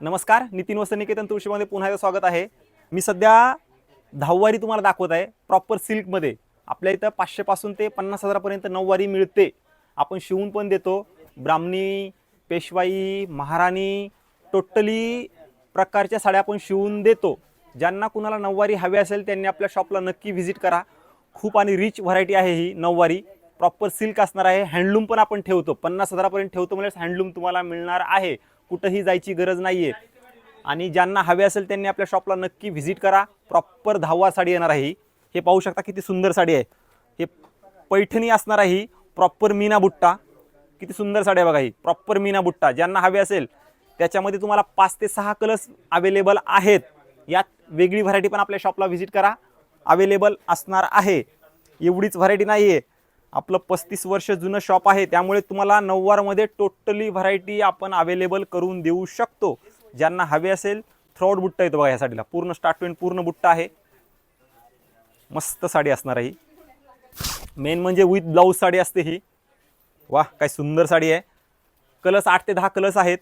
नमस्कार नितीन वसनिकेतन तुळशीमध्ये पुन्हा एकदा स्वागत आहे. मी सध्या दहावारी तुम्हाला दाखवत आहे प्रॉपर सिल्कमध्ये आपल्या इथं पाचशेपासून ते पन्नास हजारापर्यंत नऊवारी मिळते. आपण शिवून पण देतो. ब्राह्मणी पेशवाई महाराणी टोटली प्रकारच्या साड्या आपण शिवून देतो. ज्यांना कुणाला नऊवारी हवी असेल त्यांनी आपल्या शॉपला नक्की व्हिजिट करा. खूप आणि रिच व्हरायटी आहे ही नऊवारी. प्रॉपर सिल्क असणार आहे. हँडलूम पण आपण ठेवतो. पन्नास हजारापर्यंत ठेवतो म्हणजे हँडलूम तुम्हाला मिळणार आहे. कुठंही जायची गरज नाही आहे आणि ज्यांना हवे असेल त्यांनी आपल्या शॉपला नक्की व्हिजिट करा. प्रॉपर धावा साडी येणार आहे हे. पाहू शकता किती सुंदर साडी आहे. हे पैठणी असणार आहे प्रॉपर मीना बुट्टा. किती सुंदर साडी आहे बघा ही. प्रॉपर मीना बुट्टा. ज्यांना हवे असेल त्याच्यामध्ये तुम्हाला पाच ते सहा कलर्स अवेलेबल आहेत. यात वेगळी व्हरायटी पण आपल्या शॉपला व्हिजिट करा. अवेलेबल असणार आहे. एवढीच व्हरायटी नाही आहे आपलं पस्तीस वर्ष जुनं शॉप आहे त्यामुळे तुम्हाला नऊवारमध्ये टोटली व्हरायटी आपण अवेलेबल करून देऊ शकतो. ज्यांना हवे असेल थ्रॉड बुट्टा येतो बघा या साडीला पूर्ण स्टार्ट टू पूर्ण बुट्टा आहे. मस्त साडी असणार आहे ही. मेन म्हणजे विथ ब्लाऊज साडी असते ही. वा काय सुंदर साडी आहे. कलर्स आठ ते दहा कलर्स आहेत.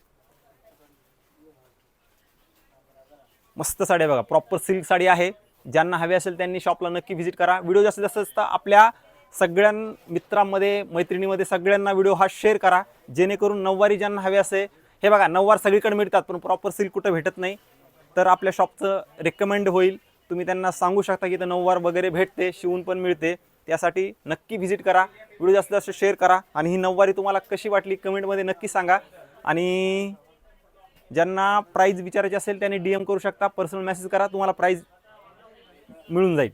मस्त साडी आहे बघा. प्रॉपर सिल्क साडी आहे. ज्यांना हवी असेल त्यांनी शॉपला नक्की व्हिजिट करा. व्हिडिओ जास्तीत जास्त आपल्या सगळ्या मित्रांमध्ये मैत्रिणीमध्ये सगळ्यांना व्हिडिओ हा शेअर करा. जेणेकरून नऊवारी ज्यांना हवे असे हे बघा नऊवार सगळीकडे मिळतात पण प्रॉपर सिल्क कुठं भेटत नाही. तर आपल्या शॉपचं रेकमेंड होईल. तुम्ही त्यांना सांगू शकता की इथं नऊवार वगैरे भेटते शिवून पण मिळते. त्यासाठी नक्की व्हिजिट करा. व्हिडिओ जास्तीत जास्त शेअर करा. आणि ही नऊवारी तुम्हाला कशी वाटली कमेंटमध्ये नक्की सांगा. आणि ज्यांना प्राईज विचारायची असेल त्यांनी डी एम करू शकता. पर्सनल मेसेज करा. तुम्हाला प्राईज मिळून जाईल.